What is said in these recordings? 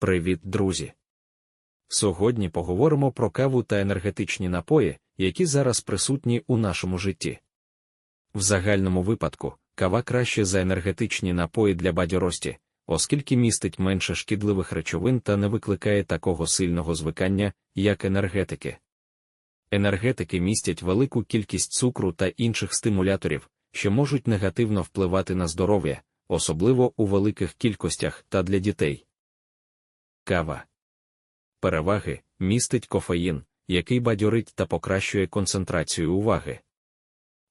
Привіт, друзі! Сьогодні поговоримо про каву та енергетичні напої, які зараз присутні у нашому житті. В загальному випадку, кава краще за енергетичні напої для бадьорості, оскільки містить менше шкідливих речовин та не викликає такого сильного звикання, як енергетики. Енергетики містять велику кількість цукру та інших стимуляторів, що можуть негативно впливати на здоров'я, особливо у великих кількостях та для дітей. Кава. Переваги містить кофеїн, який бадьорить та покращує концентрацію уваги.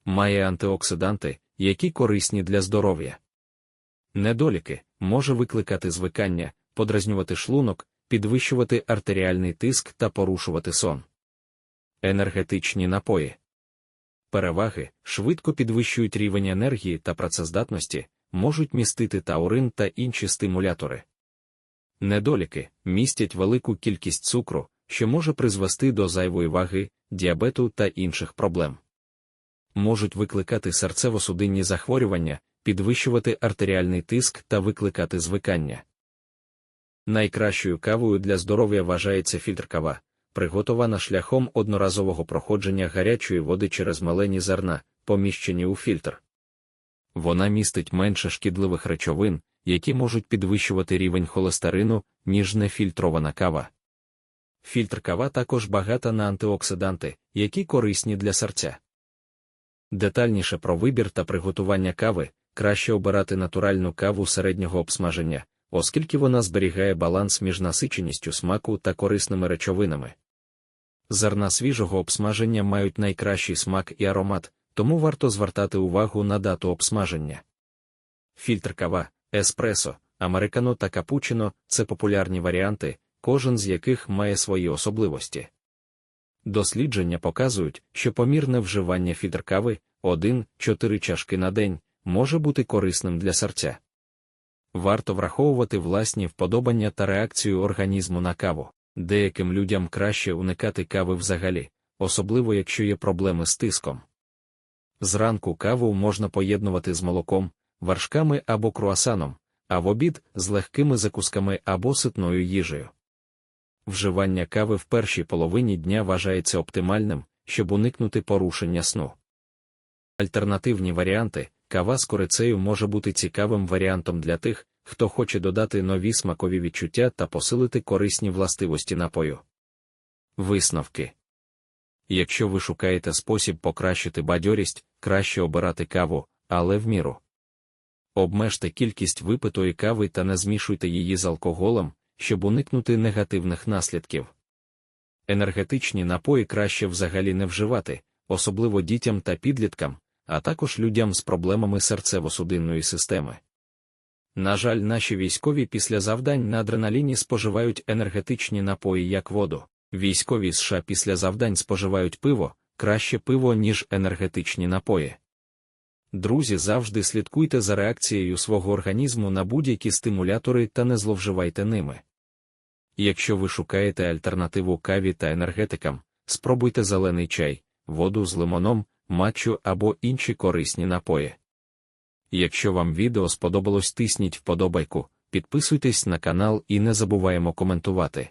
Має антиоксиданти, які корисні для здоров'я. Недоліки може викликати звикання, подразнювати шлунок, підвищувати артеріальний тиск та порушувати сон. Енергетичні напої. Переваги швидко підвищують рівень енергії та працездатності, можуть містити таурин та інші стимулятори. Недоліки містять велику кількість цукру, що може призвести до зайвої ваги, діабету та інших проблем. Можуть викликати серцево-судинні захворювання, підвищувати артеріальний тиск та викликати звикання. Найкращою кавою для здоров'я вважається фільтр кава, приготована шляхом одноразового проходження гарячої води через малені зерна, поміщені у фільтр. Вона містить менше шкідливих речовин, які можуть підвищувати рівень холестерину, ніж нефільтрована кава. Фільтр кава також багата на антиоксиданти, які корисні для серця. Детальніше про вибір та приготування кави краще обирати натуральну каву середнього обсмаження, оскільки вона зберігає баланс між насиченістю смаку та корисними речовинами. Зерна свіжого обсмаження мають найкращий смак і аромат, тому варто звертати увагу на дату обсмаження. Фільтр кава, еспресо, американо та капучино це популярні варіанти, кожен з яких має свої особливості. Дослідження показують, що помірне вживання фільтр кави 1-4 чашки на день може бути корисним для серця. Варто враховувати власні вподобання та реакцію організму на каву. Деяким людям краще уникати кави взагалі, особливо якщо є проблеми з тиском. Зранку каву можна поєднувати з молоком, вершками або круасаном, а в обід з легкими закусками або ситною їжею. Вживання кави в першій половині дня вважається оптимальним, щоб уникнути порушення сну. Альтернативні варіанти кава з корицею може бути цікавим варіантом для тих, хто хоче додати нові смакові відчуття та посилити корисні властивості напою. Висновки Якщо ви шукаєте спосіб покращити бадьорість, краще обирати каву, але в міру. Обмежте кількість випитої кави та не змішуйте її з алкоголем, щоб уникнути негативних наслідків. Енергетичні напої краще взагалі не вживати, особливо дітям та підліткам, а також людям з проблемами серцево-судинної системи. На жаль, наші військові після завдань на адреналіні споживають енергетичні напої як воду. Військові США після завдань споживають пиво, краще пиво, ніж енергетичні напої. Друзі, завжди слідкуйте за реакцією свого організму на будь-які стимулятори та не зловживайте ними. Якщо ви шукаєте альтернативу каві та енергетикам, спробуйте зелений чай, воду з лимоном, матчу або інші корисні напої. Якщо вам відео сподобалось, тисніть вподобайку, підписуйтесь на канал і не забуваємо коментувати.